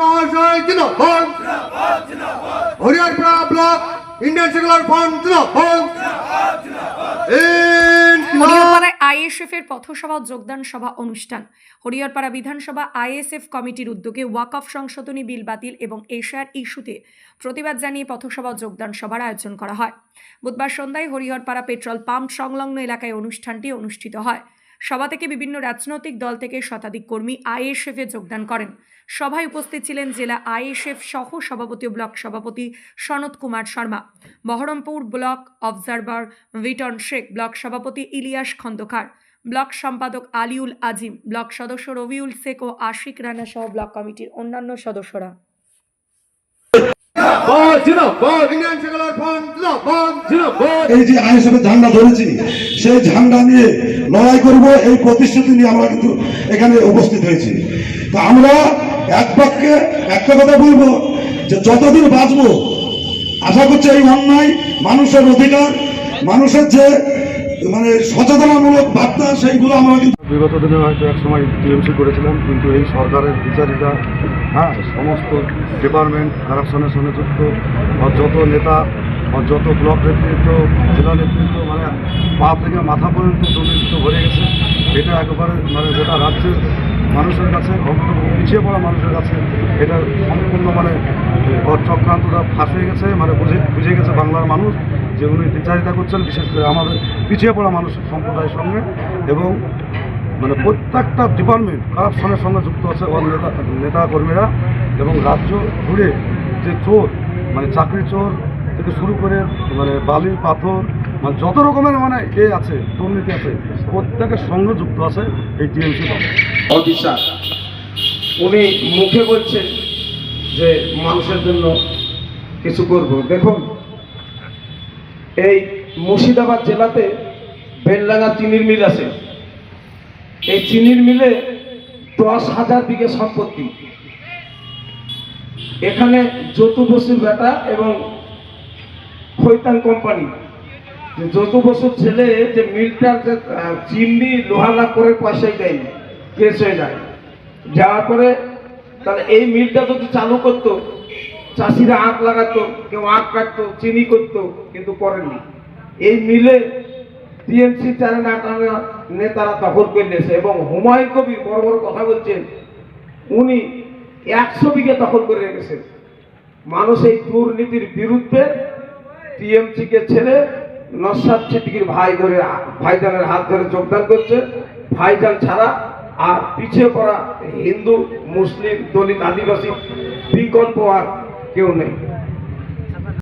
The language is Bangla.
মহাশয় Hariharpara block Indian secular front হরিহরপাড়ায় ISF এর পথসভা যোগদান সভা অনুষ্ঠান। হরিহরপাড়া বিধানসভা আইএসএফ কমিটির উদ্যোগে ওয়াকফ সংশোধনী বিল বাতিল এবং এশিয়ার ইস্যুতে প্রতিবাদ জানিয়ে পথসভা যোগদান সভার আয়োজন করা হয়। বুধবার সন্ধ্যায় হরিহরপাড়া পেট্রোল পাম্প সংলগ্ন এলাকায় অনুষ্ঠানটি অনুষ্ঠিত হয়। সভা থেকে বিভিন্ন রাজনৈতিক দল থেকে শতাধিক কর্মী আইএসএফ এ যোগদান করেন। সভায় উপস্থিত ছিলেন জেলা আইএসএফ সহ সভাপতি ও ব্লক সভাপতি সনৎ কুমার শর্মা বহরমপুর ব্লক অবজারভার ভিটন শেখ ব্লক সভাপতি ইলিয়াস খন্দকার ব্লক সম্পাদক আলিউল আজিম ব্লক সদস্য রবিউল শেখ ও আশিক রানা সহ ব্লক কমিটির অন্যান্য সদস্যরা। এই যে আইএসএফের ঝান্ডা ধরেছি সেই ঝান্ডা নিয়ে লড়াই করব, এই প্রতিশ্রুতি নিয়ে আমরা কিন্তু এখানে উপস্থিত হয়েছি। তা আমরা এক বাক্যে একটা কথা বলব যে যতদিন বাঁচবো, আশা করছি এই অন্যায় মানুষের অধিকার, মানুষের যে মানে সচেতনামূলক বার্তা, সেইগুলো আমরা কিন্তু বিগত দিনে হয়তো এক সময় টিএমসি করেছিলাম, কিন্তু এই সরকারের বিচারিতা হ্যাঁ সমস্ত ডিপার্টমেন্ট কারাপশনের সঙ্গে যুক্ত যত নেতা যত ব্লক নেতৃত্ব, জেলা নেতৃত্ব মানে পা থেকে মাথা পর্যন্ত দুর্নীতিতে ভরে গেছে। এটা একেবারে মানে গোটা রাজ্যের মানুষের কাছে পিছিয়ে পড়া মানুষের কাছে এটা সম্পূর্ণ মানে চক্রান্তটা ফাঁস হয়ে গেছে মানে বুঝে বুঝে গেছে বাংলার মানুষ যে উনি বিচারিতা করছেন, বিশেষ করে আমাদের পিছিয়ে পড়া মানুষ সম্প্রদায়ের সঙ্গে এবং মানে প্রত্যেকটা ডিপার্টমেন্ট কারাপশনের সঙ্গে যুক্ত আছে ওর নেতা নেতা কর্মীরা এবং রাজ্য ঘুরে যে চোর মানে চাকরি চোর থেকে শুরু করে মানে বালি, পাথর মানে যত রকমের মানে এ আছে, দুর্নীতি আছে প্রত্যেকের সঙ্গে যুক্ত আছে এই টিএমসি দল। উনি মুখে বলছেন যে মানুষের জন্য কিছু করব। দেখুন, এই মুর্শিদাবাদ জেলাতে বেলডাঙ্গা চিনির মিল আছে। এই চিনির মিলে দশ হাজার বিঘে সম্পত্তি। এখানে যতু বসুর বেটা এবং খৈতান কোম্পানি। যে যতু বছর ছেলে, যে মিলটার যে চিমনি লোহা লাভ করে পয়সাই দেয়নি, কেস হয়ে যায়। যাওয়ার পরে, তাহলে এই মিলটা যদি চালু করতো, চাষিরা আখ লাগাতো, কেউ আখ কাটতো, চিনি করতো, কিন্তু করেননি। এই মিলে টিএমসি চ্যানেল নেতারা দখল করে নিয়েছে এবং হুমায়ুন কবির বড় বড় কথা বলছেন, উনি একশো বিঘে দখল করে রেখেছেন। মানুষ এই দুর্নীতির বিরুদ্ধে টিএমসিকে ছেড়ে নসাদ সিদ্দিকির ভাই ধরে, ভাইজানের হাত ধরে যোগদান করছে। ভাইজান ছাড়া আর পিছিয়ে পড়া হিন্দু, মুসলিম, দলিত, আদিবাসী বিকল্প আর কেউ নেই।